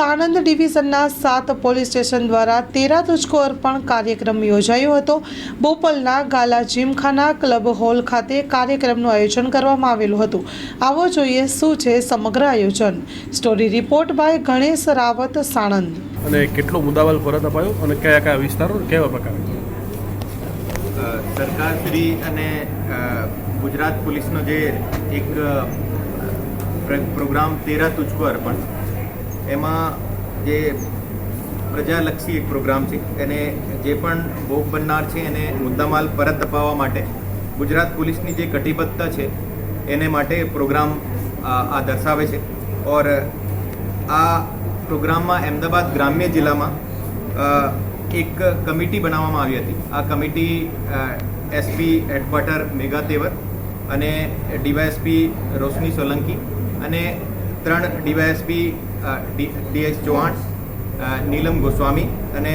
સાણંદ ડિવિઝનના સાત police station દ્વારા તેરા તુચકો અર્પણ કાર્યક્રમ યોજાયો હતો. બોપલના ગાલા જીમખાના ક્લબ હોલ ખાતે કાર્યક્રમનું આયોજન કરવામાં આવેલું હતું. આવો જોઈએ શું છે સમગ્ર આયોજન. Story report by Ganesh Rawat Sanand. અને કેટલો મુદાવલ પરત અપાયો અને કયા કયા વિસ્તારો કેવા પ્રકારે? સરકારશ્રી અને ગુજરાત પોલીસનો જે એક પ્રોગ્રામ તેરા તુજકો અર્પણ એમાં જે પ્રજાલક્ષી એક પ્રોગ્રામ છે, એને જે પણ ભોગ બનનાર છે, એને મુદ્દામાલ પરત અપાવવા માટે ગુજરાત પોલીસની જે કટિબદ્ધતા છે, એને માટે પ્રોગ્રામ આ દર્શાવે છે. ઓર આ પ્રોગ્રામમાં અમદાવાદ ગ્રામ્ય જિલ્લામાં એક કમિટી બનાવવામાં આવી હતી. આ committee SP headquarter Megha Tevar અને ડીવાયએસપી રોશની સોલંકી અને ત્રણ ડીવાયએસપી ડીએસ ચૌહાણ નીલમ ગોસ્વામી અને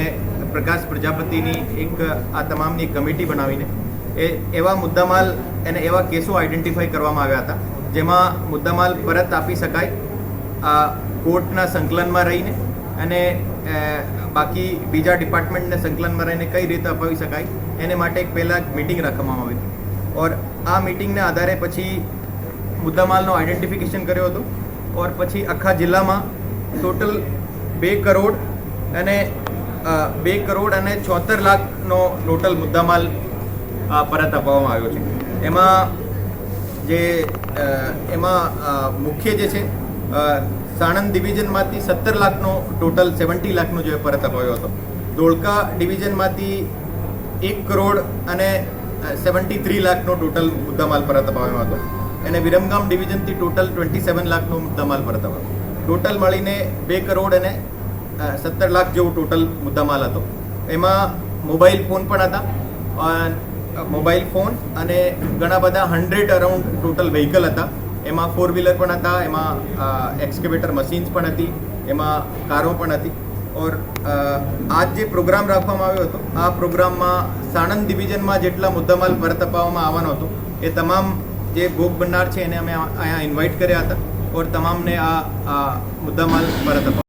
પ્રકાશ પ્રજાપતિની એક, આ તમામની કમિટી બનાવીને એ એવા મુદ્દામાલ અને એવા કેસો આઈડેન્ટિફાઈ કરવામાં આવ્યા હતા, જેમાં મુદ્દામાલ પરત આપી શકાય કોર્ટના સંકલનમાં રહીને અને બાકી બીજા ડિપાર્ટમેન્ટને સંકલનમાં રહીને કઈ રીતે અપાવી શકાય, એને માટે એક પહેલાં મિટિંગ રાખવામાં આવી હતી. ઓર આ મિટિંગના આધારે પછી મુદ્દામાલનો આઈડેન્ટિફિકેશન કર્યો હતો. ઓર પછી આખા જિલ્લામાં ટોટલ બે કરોડ અને બે કરોડ અને ચોતેર લાખનો ટોટલ મુદ્દામાલ પરત અપાવવામાં આવ્યો છે. એમાં જે એમાં મુખ્ય જે છે સાણંદ ડિવિઝનમાંથી સત્તર લાખનો ટોટલ, સેવન્ટી લાખનો જે પરત અપાયો હતો. ધોળકા ડિવિઝનમાંથી એક કરોડ અને સેવન્ટી થ્રી લાખનો ટોટલ મુદ્દામાલ પરત અપાવ્યો હતો. અને વિરમગામ ડિવિઝનથી ટોટલ ટ્વેન્ટી સેવન લાખનો મુદ્દામાલ પરત ટોટલ મળીને બે કરોડ અને સત્તર લાખ જેવો ટોટલ મુદ્દામાલ હતો. એમાં મોબાઈલ ફોન પણ હતા મોબાઈલ ફોન અને ઘણા બધા હંડ્રેડ અરાઉન્ડ ટોટલ વ્હીકલ હતા. એમાં ફોર વ્હીલર પણ હતા, એમાં એક્સકેવેટર મશીન્સ પણ હતી, એમાં કારો પણ હતી. ઓર આજ જે પ્રોગ્રામ રાખવામાં આવ્યો હતો, આ પ્રોગ્રામમાં સાણંદ ડિવિઝનમાં જેટલા મુદ્દામાલ પરત અપાવવામાં આવવાનો હતો, એ તમામ જે ભોગ બનનાર છે એને અમે અહીંયા ઇન્વાઇટ કર્યા હતા. ઓર તમામને આ મુદ્દામાલ પરત અપાવ